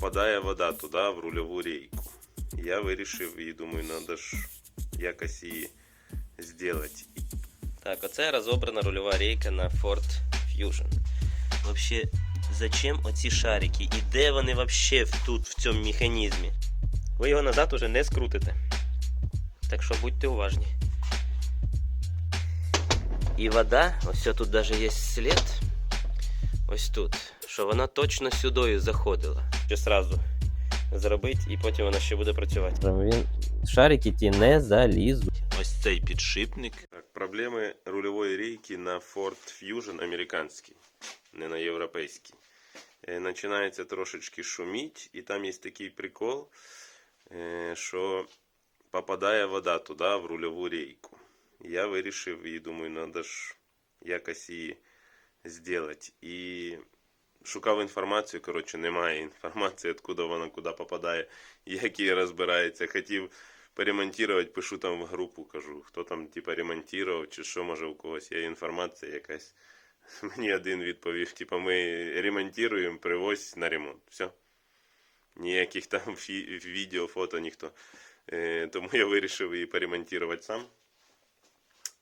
попадає вода туди, в рульову рейку. Я вирішив і думаю, треба ж якось її зробити. Так, оце розобрана рульова рейка на Ford Fusion. Вообще, зачем оці шарики? І де вони вообще тут, в цьому механізмі? Ви його назад уже не скрутите. Так що будьте уважні. І вода, ось тут навіть є слід. Ось тут. Що вона точно сюди заходила. Ще сразу зробити, і потім вона ще буде працювати. Він... Шарики ті не залізуть. Ось цей підшипник. Так, проблеми рульової рейки на Ford Fusion американський, не на європейський. Е, Починається трошечки шуміть, і там є такий прикол, е, що попадає вода туди, в рульову рейку. Я вирішив і думаю, треба ж якось її зробити. І шукав інформацію, коротше, немає інформації, откуда вона куди попадає, як її розбирається. Хотів поремонтувати, пишу там в групу, кажу, хто там типа ремонтував, чи що, може у когось є інформація якась. Мені один відповів, типа, ми ремонтуємо, привозь на ремонт. Все. Ніяких там відео, фото ніхто. Е, тому я вирішив її поремонтувати сам.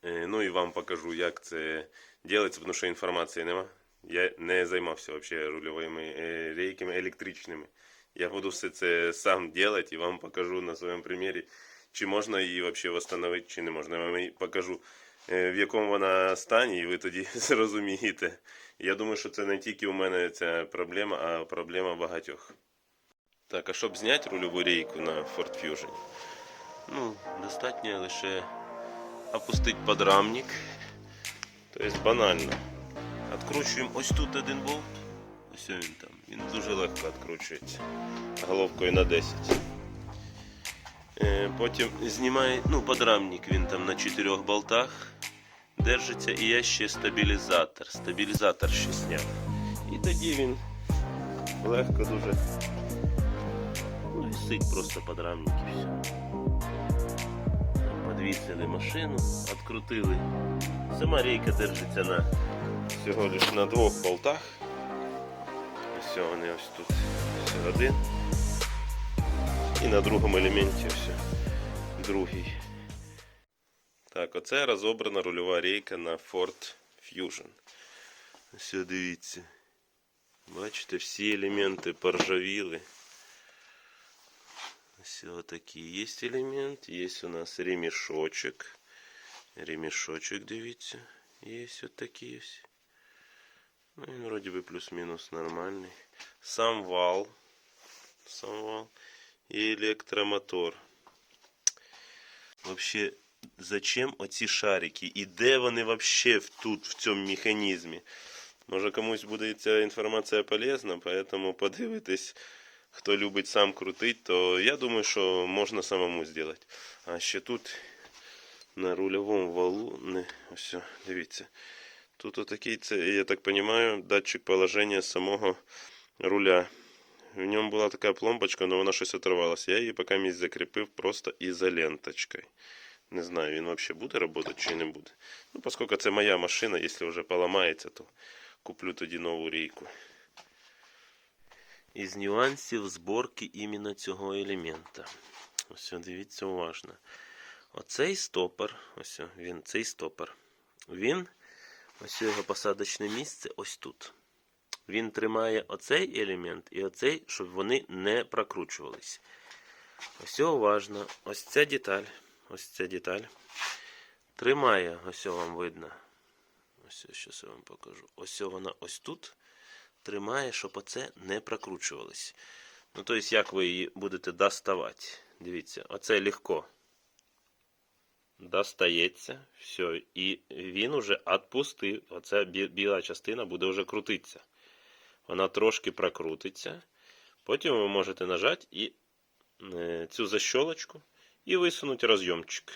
Е, ну і вам покажу, як це робиться, тому що інформації нема. Я не займався взагалі рульовими рейками електричними. Я буду все це сам робити і вам покажу на своєму примірі, чи можна її взагалі встановити, чи не можна. Я вам покажу, е, в якому вона стані, і ви тоді зрозумієте. Я думаю, що це не тільки у мене ця проблема, а проблема багатьох. Так, а щоб зняти рульову рейку на Ford Fusion, ну, достатньо лише опустити подрамник. Тобто банально. Откручуємо ось тут один болт. Ось він там. Він дуже легко відкручується. Головкою на 10. Е, Потім знімає, ну, подрамник він там на 4 болтах держиться. І я ще стабілізатор. Стабілізатор ще зняв. І тоді він легко дуже. Ну, висить просто подрамник і все. Подвісили машину, відкрутили. Сама рейка держиться на всього лиш на двох болтах. Ось вони ось тут ось один. І на другому елементі ось другий. Так, оце розобрана рульова рейка на Ford Fusion. Ось дивіться. Бачите, всі елементи поржавіли. Все такі є елемент, є у нас ремішочок. Ремішочок, дивіться, є ось такий ось. Ну, він вроде би плюс-мінус нормальний. Сам вал. Сам вал. І електромотор. Вообще, зачем оці шарики? І де вони вообще в- тут, в цьому механізмі? Може комусь буде ця інформація полезна, поэтому подивитесь, хто любить сам крутить, то я думаю, що можна самому зробити. А ще тут на рульовому валу, не, ось, дивіться. Тут отакий, це, я так розумію, датчик положення самого руля. В ньому була така пломбочка, але вона щось оторвалася. Я її поки місць закріпив просто ізоленточкою. Не знаю, він взагалі буде працювати чи не буде. Ну, оскільки це моя машина, якщо вже поламається, то куплю тоді нову рейку. Із нюансів зборки іменно цього елемента. Ось дивіться уважно. Оцей стопор, ось він, цей стопор. Він, ось його посадочне місце, ось тут. Він тримає оцей елемент і оцей, щоб вони не прокручувались. Ось уважно. Ось ця деталь. Ось ця деталь. Тримає, ось вам видно. Ось щось я вам покажу. Ось вона ось тут. Тримає, щоб оце не прокручувалось. Ну, тобто, як ви її будете доставати? Дивіться, оце легко достається, все, і він уже відпустив. Оця біла частина буде вже крутитися. Вона трошки прокрутиться. Потім ви можете нажати і е, цю защолочку і висунути розйомчик.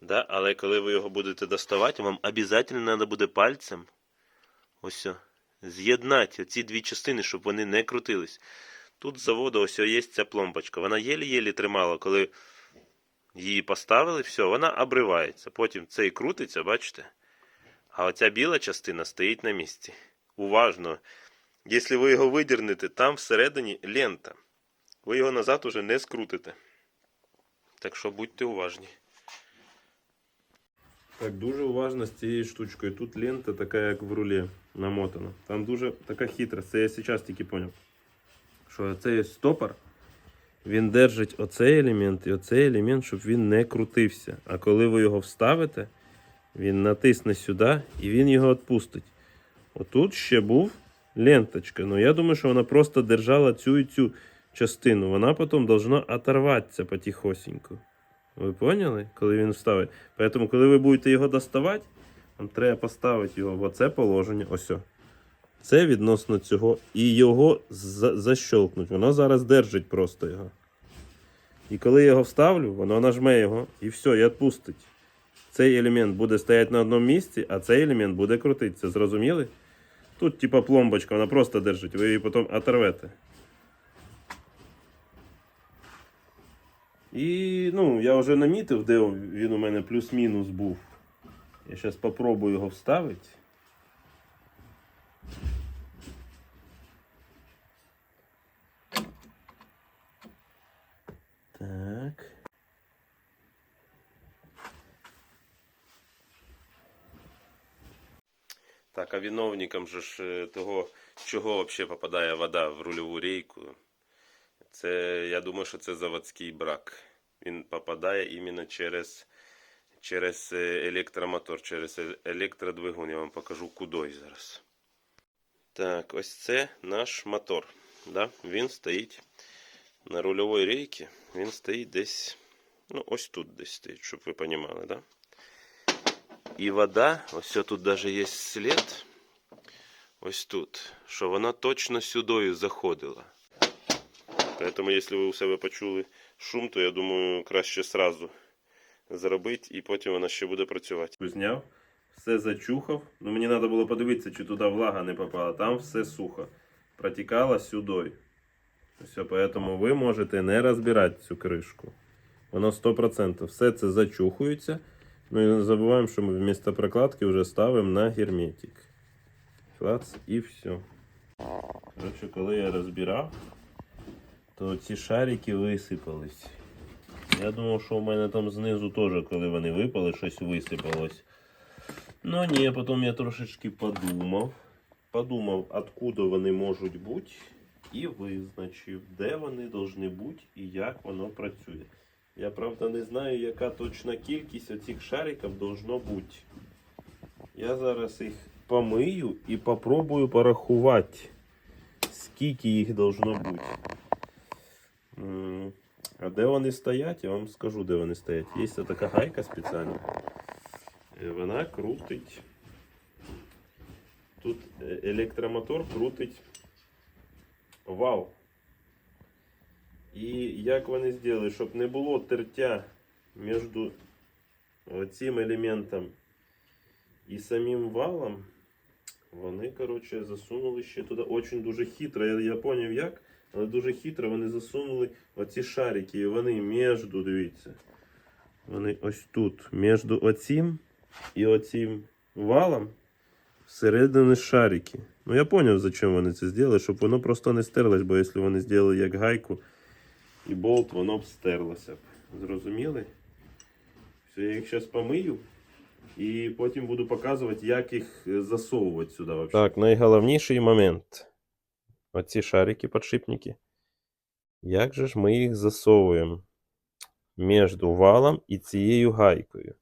Да? Але коли ви його будете доставати, вам обов'язково треба буде пальцем ось з'єднати ці дві частини, щоб вони не крутились. Тут з заводу ось є ця пломбочка. Вона єлі-єлі тримала, коли її поставили, все, вона обривається. Потім цей крутиться, бачите? А оця біла частина стоїть на місці. Уважно Якщо ви його видірнете, там всередині лента. Ви його назад уже не скрутите. Так що будьте уважні. Так, дуже уважно з цією штучкою. Тут лента така, як в рулі, намотана. Там дуже така хитра. Це я зараз тільки зрозумів. Що це є стопор. Він держить оцей елемент і оцей елемент, щоб він не крутився. А коли ви його вставите, він натисне сюди і він його відпустить. Отут ще був ленточка. Ну я думаю, що вона просто держала цю і цю частину. Вона потім должна оторватися потихосеньку. Ви поняли? Коли він вставить. Поэтому, коли ви будете його доставати, вам треба поставити його в оце положення. Ось. Це відносно цього. І його за- защелкнуть. Воно зараз держить просто його. І коли я його вставлю, воно нажме його і все, і відпустить. Цей елемент буде стояти на одному місці, а цей елемент буде крутитися. Зрозуміли? Тут, типа, пломбочка, вона просто держить, ви її потім оторвете. І ну, я вже намітив, де він у мене плюс-мінус був. Я зараз спробую його вставити. Так. Так, а виновником же ж е, того, чого взагалі попадає вода в рульову рейку, це, я думаю, що це заводський брак. Він попадає іменно через, через е, електромотор, через е- електродвигун. Я вам покажу кудой зараз. Так, ось це наш мотор. Да? Він стоїть на рульовій рейці. Він стоїть десь, ну, ось тут десь стоїть, щоб ви розуміли, да? І вода, ось тут навіть є слід. Ось тут, що вона точно сюдою заходила. Поэтому, якщо ви у себе почули шум, то я думаю, краще сразу зробити, і потім вона ще буде працювати. Зняв, все зачухав. Ну мені треба було подивитися, чи туди влага не попала. Там все сухо. Протікало сюдою. Все, поэтому ви можете не розбирати цю кришку. Воно 100%. Все це зачухується. Ну і не забуваємо, що ми вмісто прокладки вже ставимо на герметик. Клац і все. Коротше, коли я розбирав, то ці шарики висипались. Я думав, що в мене там знизу теж, коли вони випали, щось висипалось. Ну ні, потім я трошечки подумав. Подумав, откуда вони можуть бути, і визначив, де вони повинні бути і як воно працює. Я правда не знаю, яка точна кількість оцих шариків должно бути. Я зараз їх помию і попробую порахувати, скільки їх должно бути. А де вони стоять, я вам скажу, де вони стоять. Є така гайка спеціальна. Е, Вона крутить. Тут е, електромотор крутить вал. І як вони зробили, щоб не було тертя між цим елементом і самим валом, вони, коротше, засунули ще туди очень дуже хитро. Я, я поняв як, але дуже хитро вони засунули оці шарики. І вони між, дивіться. Вони ось тут, між оцім і оцим валом всередині шарики. Ну я поняв, зачем вони це зробили, щоб воно просто не стерлось, бо якщо вони зробили як гайку і болт, воно б стерлося б. Зрозуміли? Все, я їх зараз помию. І потім буду показувати, як їх засовувати сюди. Вообще. Так, найголовніший момент. Оці шарики, підшипники. Як же ж ми їх засовуємо між валом і цією гайкою?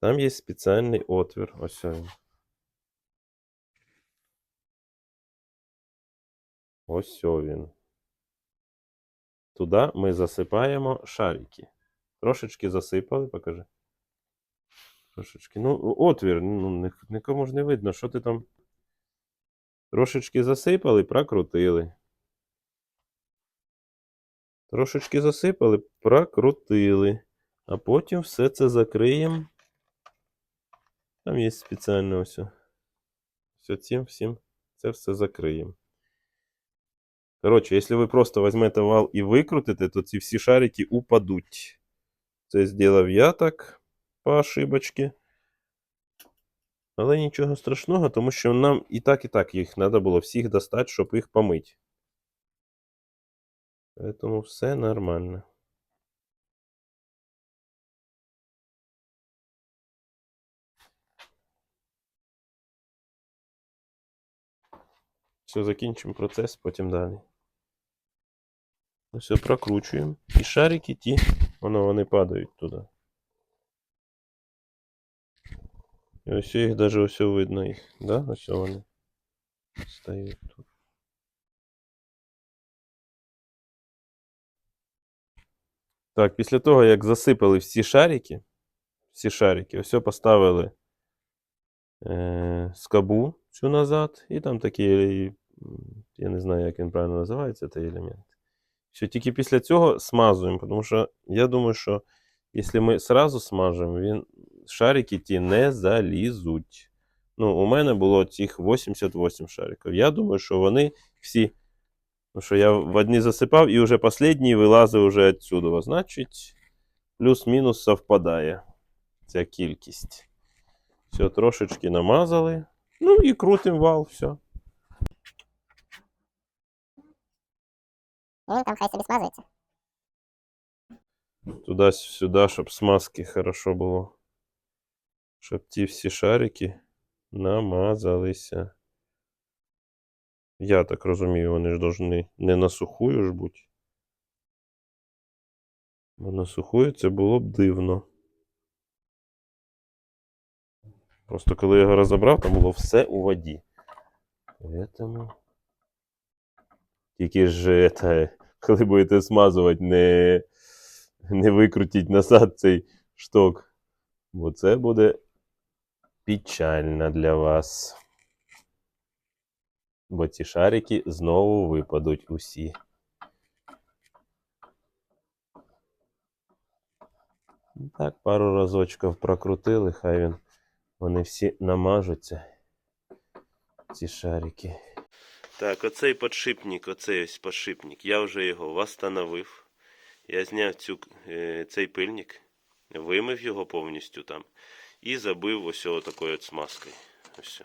Там є спеціальний отвір. Ось він. Ось він. Туди ми засипаємо шарики. Трошечки засипали, покажи. Трошечки. Ну, отвір, ну, нікому ж не видно, що ти там. Трошечки засипали, прокрутили. Трошечки засипали, прокрутили. А потім все це закриємо. Там є спеціально ось. Все цим всім це все закриємо. Коротше, якщо ви просто візьмете вал і викрутите, то ці всі шарики упадуть. Це зробив я так по ошибочці. Але нічого страшного, тому що нам і так, і так їх треба було всіх достати, щоб їх помити. Тому все нормально. Все, закінчимо процес, потім далі. Все, прокручуємо. І шарики ті, воно вони падають туди. І ось їх навіть ось видно їх. Да? Ось вони стають тут. Так, після того, як засипали всі шарики, всі шарики, ось поставили е, скобу цю назад, і там такий, м, я не знаю, як він правильно називається, цей елемент. Все, тільки після цього смазуємо, тому що я думаю, що якщо ми сразу смажемо, він, шарики ті не залізуть. Ну, у мене було цих 88 шариків. Я думаю, що вони всі. Ну, що я в одні засипав і вже останній вилазив вже відсюди. Значить, плюс-мінус совпадає ця кількість. Все, трошечки намазали. Ну і крутим вал, все. Він там хай собі смазується. Туди-сюди, щоб смазки хорошо було. Щоб ті всі шарики намазалися. Я так розумію, вони ж должны не на сухую ж бути. Бо на сухую це було б дивно. Просто коли я його розібрав, там було все у воді. Поэтому... Тільки ж, это, коли будете смазувати, не, не викрутіть назад цей шток. Бо це буде печально для вас. Бо ці шарики знову випадуть усі. Так, пару разочків прокрутили, хай він, вони всі намажуться. Ці шарики. Так, оцей подшипник, оцей ось подшипник, я вже його восстановив. Я зняв цю, е, цей пильник, вимив його повністю там і забив ось такою смазкою. Ось.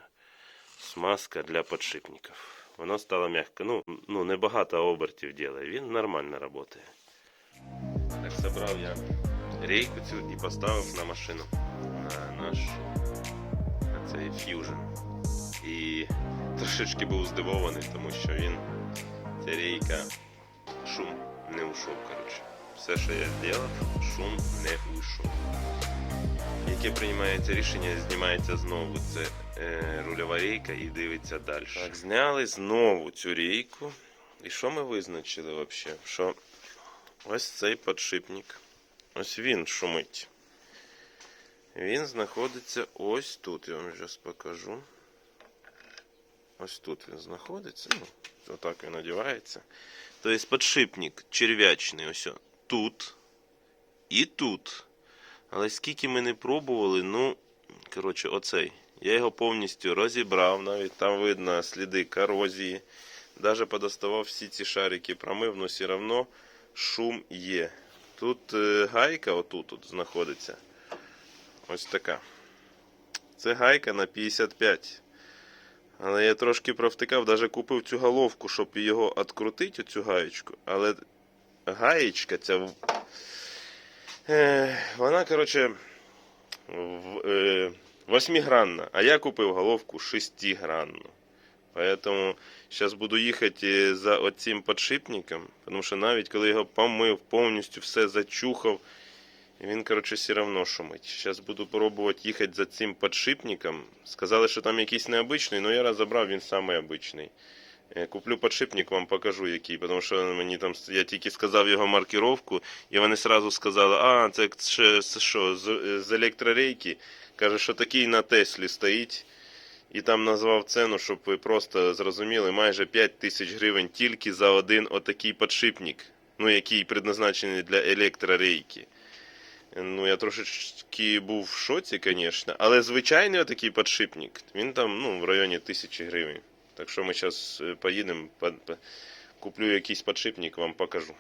Смазка для подшипників. Воно стало м'яко. Ну, ну небагато обертів ділає. Він нормально працює. Так забрав я рейку цю і поставив на машину. На наш на цей Fusion. Трошечки був здивований, тому що він ця рейка шум не ушов. Коротше. Все, що я зробив, шум не уйшов. Яке приймається рішення, знімається знову це е, рульова рейка і дивиться далі. Так, зняли знову цю рейку. І що ми визначили взагалі? Що ось цей подшипник, ось він шумить. Він знаходиться ось тут. Я вам зараз покажу. Ось тут він знаходиться. Ну, отак він одягається. Тобто подшипник черв'ячний ось тут і тут. Але скільки ми не пробували, ну, коротше, оцей. Я його повністю розібрав, навіть там видно сліди корозії. Даже подоставав всі ці шарики, промив, але все одно шум є. Тут е, гайка отут от знаходиться. Ось така. Це гайка на 55. Але я трошки провтикав, навіть купив цю головку, щоб його відкрутити, оцю гаєчку. Але гаєчка ця. Е, вона, коротше, е, восьмигранна, а я купив головку шестигранну. Поэтому зараз буду їхати за оцим подшипником, тому що навіть коли його помив, повністю все зачухав, він, коротше, все одно шумить. Зараз буду пробувати їхати за цим подшипником. Сказали, що там якийсь необичний, але я розібрав, він самий. Е, Куплю подшипник, вам покажу який, тому що мені там я тільки сказав його маркировку, і вони одразу сказали, а, це, ще- що, з, з електрорейки. Каже, що такий на Теслі стоїть. І там назвав ціну, щоб ви просто зрозуміли, майже 5 тисяч гривень тільки за один отакий подшипник, ну, який предназначений для електрорейки. Ну, я трошечки був в шоці, звісно, але звичайний отакий подшипник, він там ну, в районі тисячі гривень. Так що ми зараз поїдемо, по- по- куплю якийсь подшипник, вам покажу.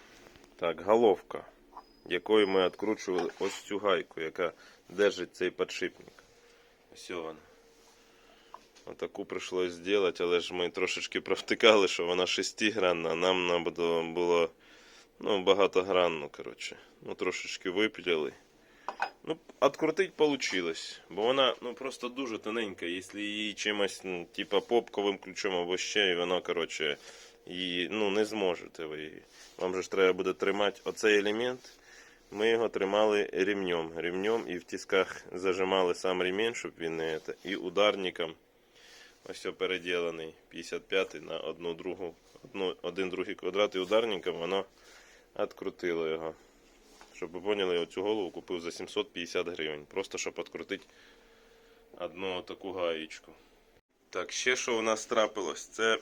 Так, головка, якою ми відкручували ось цю гайку, яка держить цей подшипник. Ось вона. Отаку прийшлось зробити, але ж ми трошечки провтикали, що вона шестигранна, нам набудо було ну, багатогранно, коротше. Ну, трошечки випіляли. Ну, открутить получилось, бо вона ну, просто дуже тоненька. Якщо її чимось, ну, типа попковим ключом або ще, і вона, коротше, її ну, не зможете ви її. Вам же ж треба буде тримати оцей елемент. Ми його тримали ремнем. Ремнем і в тисках зажимали сам ремень, щоб він не це. І ударником. Ось переділений. 55 на одну другу, одну, один другий квадрат і ударником воно відкрутило його. Щоб ви поняли, оцю голову купив за 750 гривень. Просто щоб відкрутити одну таку гаєчку. Так, ще що у нас трапилось? Це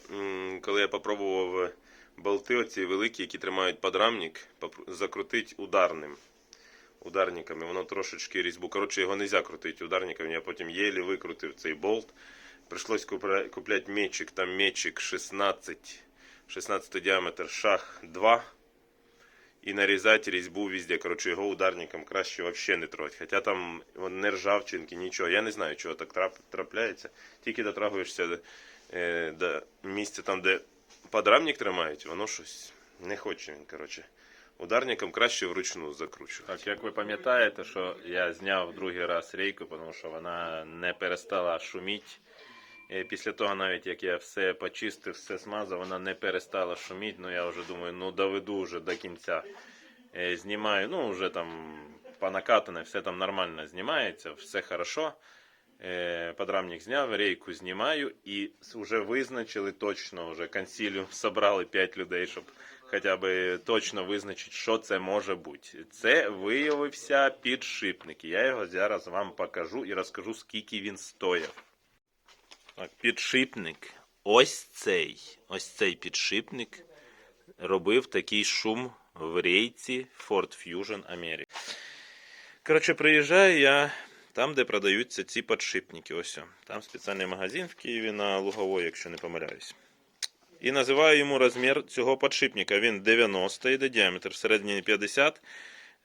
коли я попробував болти оці великі, які тримають подрамник, закрутити ударним. Ударниками. Воно трошечки різьбу. Коротше, його не можна крутити ударниками. Я потім єлі викрутив цей болт. Прийшлось купля- купляти мечик. Там мечик 16, 16 діаметр, шаг 2. І нарізати різьбу везде. Коротше, його ударником краще взагалі не трогати. Хоча там не ржавчинки, нічого. Я не знаю, чого так трап, трапляється. Тільки дотрагуєшся до, е, до місця там, де подрамник тримають, воно щось не хоче він, коротше. Ударником краще вручну закручувати. Так, як ви пам'ятаєте, що я зняв другий раз рейку, тому що вона не перестала шуміти. Після того, навіть як я все почистив, все смазав, вона не перестала шуміти. Ну я вже думаю, ну доведу вже до кінця. Е, Знімаю, ну вже там по накатане, все там нормально знімається, все хорошо. Е, Подрамник зняв, рейку знімаю і вже визначили точно, вже консиліум собрали 5 людей, щоб хоча б точно визначити, що це може бути. Це виявився підшипник. Я його зараз вам покажу і розкажу, скільки він стояв. Так, підшипник. Ось цей. Ось цей підшипник робив такий шум в рейці Ford Fusion America. Коротше, приїжджаю я там, де продаються ці підшипники. Ось. о. Там спеціальний магазин в Києві на Лугової, якщо не помиляюсь. І називаю йому розмір цього підшипника. Він 90 йде діаметр, всередині 50,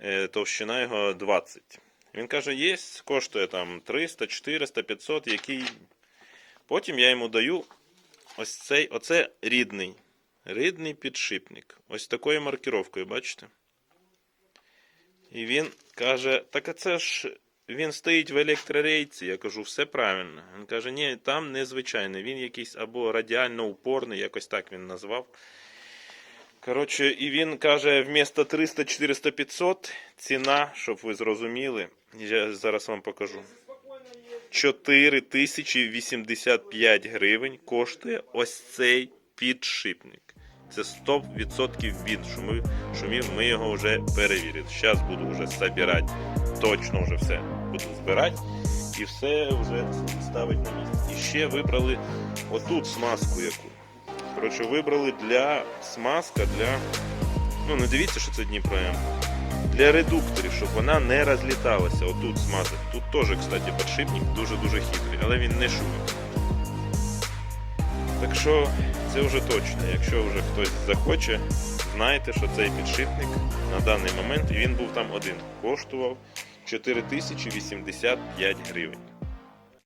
е, товщина його 20. Він каже, є, коштує там 300, 400, 500, який. Потім я йому даю ось цей, оце рідний. Рідний підшипник. Ось такою маркіровкою, бачите? І він каже: так а це ж він стоїть в електрорейці. Я кажу, все правильно. Він каже, ні, там незвичайний. Він якийсь або радіально упорний, якось так він назвав. Коротше, і він каже, вмісто 300, 400, 500 ціна, щоб ви зрозуміли, я зараз вам покажу. 4085 гривень коштує ось цей підшипник. Це 100% він шумів, шумів, ми його вже перевірили. Зараз буду вже збирати, точно вже все буду збирати і все вже ставити на місце. І ще вибрали отут смазку яку. Коротше, вибрали для смазка для. Ну, не дивіться, що це Дніпро М. Для редукторів, щоб вона не розліталася. Отут смазати. Тут теж, кстати, підшипник дуже-дуже хитрий, але він не шумить. Так що це вже точно. Якщо вже хтось захоче, знайте, що цей підшипник на даний момент, він був там один, коштував 4085 гривень.